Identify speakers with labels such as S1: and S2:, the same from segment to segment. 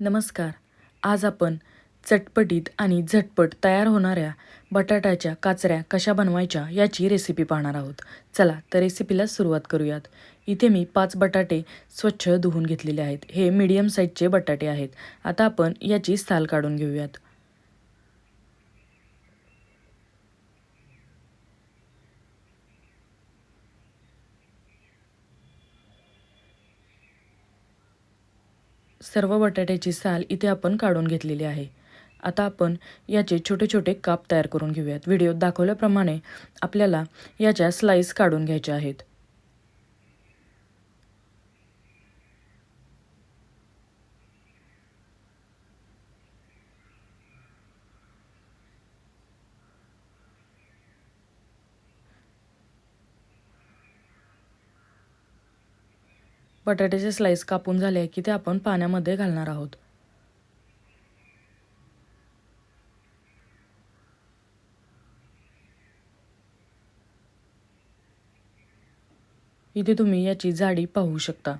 S1: नमस्कार. आज आपण चटपटीत आणि झटपट तयार होणाऱ्या बटाट्याच्या काचऱ्या कशा बनवायच्या याची रेसिपी पाहणार आहोत. चला तर रेसिपीला सुरुवात करूयात. इथे मी पाच बटाटे स्वच्छ धुवून घेतलेले आहेत. हे मीडियम साईजचे बटाटे आहेत. आता आपण याची साल काढून घेऊयात. सर्व बटाट्याची साल इथे आपण काढून घेतलेली आहे. आता आपण याचे छोटे छोटे काप तयार करून घेऊयात. व्हिडिओत दाखवल्याप्रमाणे आपल्याला याच्या स्लाईस काढून घ्यायच्या आहेत. बटाट्याचे स्लाइस कापून झाले की ते आपण पाण्यामध्ये घालणार आहोत. इथे तुम्ही याची जाडी पाहू शकता.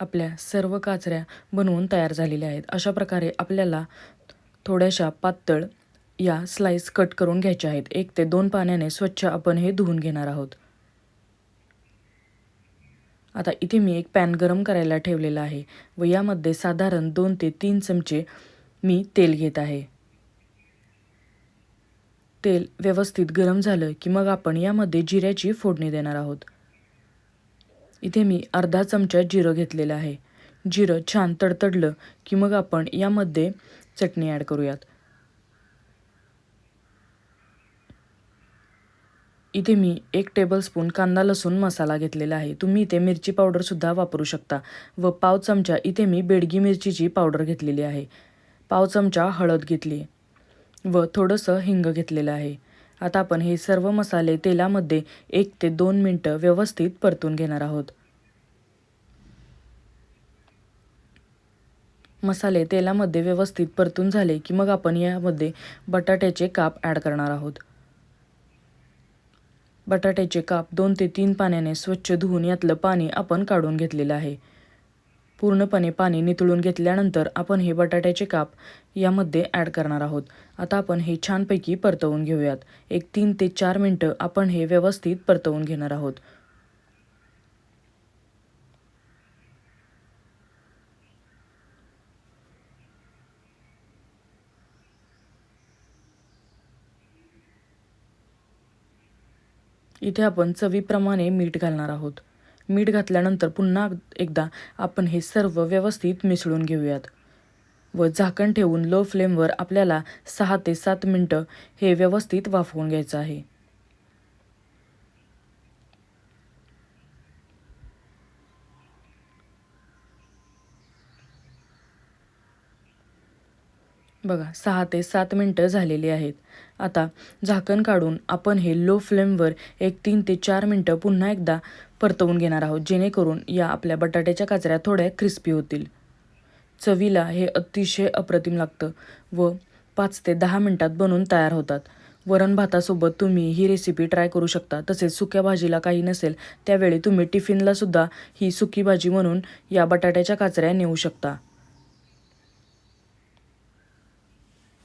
S1: आपल्या सर्व काचऱ्या बनवून तयार झालेल्या आहेत. अशा प्रकारे आपल्याला थोड्याशा पातळ या स्लाइस कट करून घ्यायच्या आहेत. एक ते दोन पाण्याने स्वच्छ आपण हे धुवून घेणार आहोत. आता इथे मी एक पॅन गरम करायला ठेवलेला आहे व यामध्ये साधारण दोन ते तीन चमचे मी तेल घेत आहे. तेल व्यवस्थित गरम झालं की मग आपण यामध्ये जिऱ्याची फोडणी देणार आहोत. इथे मी अर्धा चमचा जिरं घेतलेलं आहे. जिरं छान तडतडलं की मग आपण यामध्ये चटणी ॲड करूयात. इथे मी एक टेबलस्पून कांदा लसूण मसाला घेतलेला आहे. तुम्ही इथे मिरची पावडरसुद्धा वापरू शकता. व पाव चमचा इथे मी बेडगी मिरचीची पावडर घेतलेली आहे. पाव चमचा हळद घेतली. व थोडंसं हिंग घेतलेलं आहे. आता आपण हे सर्व मसाले तेलामध्ये एक ते दोन मिनटं व्यवस्थित परतून घेणार आहोत. मसाले तेलामध्ये व्यवस्थित परतून झाले की मग आपण यामध्ये बटाट्याचे काप ॲड करणार आहोत. बटाट्याचे काप दोन ते तीन पाण्याने स्वच्छ धुवून यातलं पाणी आपण काढून घेतलेलं आहे. पूर्णपणे पाणी नितळून घेतल्यानंतर आपण हे बटाट्याचे काप यामध्ये ॲड करणार आहोत. आता आपण हे छानपैकी परतवून घेऊयात. एक तीन ते चार मिनटं आपण हे व्यवस्थित परतवून घेणार आहोत. इथे आपण चवीप्रमाणे मीठ घालणार आहोत. मीठ घातल्यानंतर पुन्हा एकदा आपण हे सर्व व्यवस्थित मिसळून घेऊयात. व झाकण ठेवून लो फ्लेमवर आपल्याला सहा ते सात मिनटं हे व्यवस्थित वाफवून घ्यायचं आहे. बघा सहा ते सात मिनटं झालेली आहेत. आता झाकण काढून आपण हे लो फ्लेमवर एक तीन ते चार मिनटं पुन्हा एकदा परतवून घेणार आहोत जेणेकरून या आपल्या बटाट्याच्या काचऱ्या थोड्या क्रिस्पी होतील. चवीला हे अतिशय अप्रतिम लागतं व पाच ते दहा मिनटात बनून तयार होतात. वरण भातासोबत तुम्ही ही रेसिपी ट्राय करू शकता. तसेच सुक्या भाजीला काही नसेल त्यावेळी तुम्ही टिफिनलासुद्धा ही सुकी भाजी म्हणून या बटाट्याच्या काचऱ्या नेऊ शकता.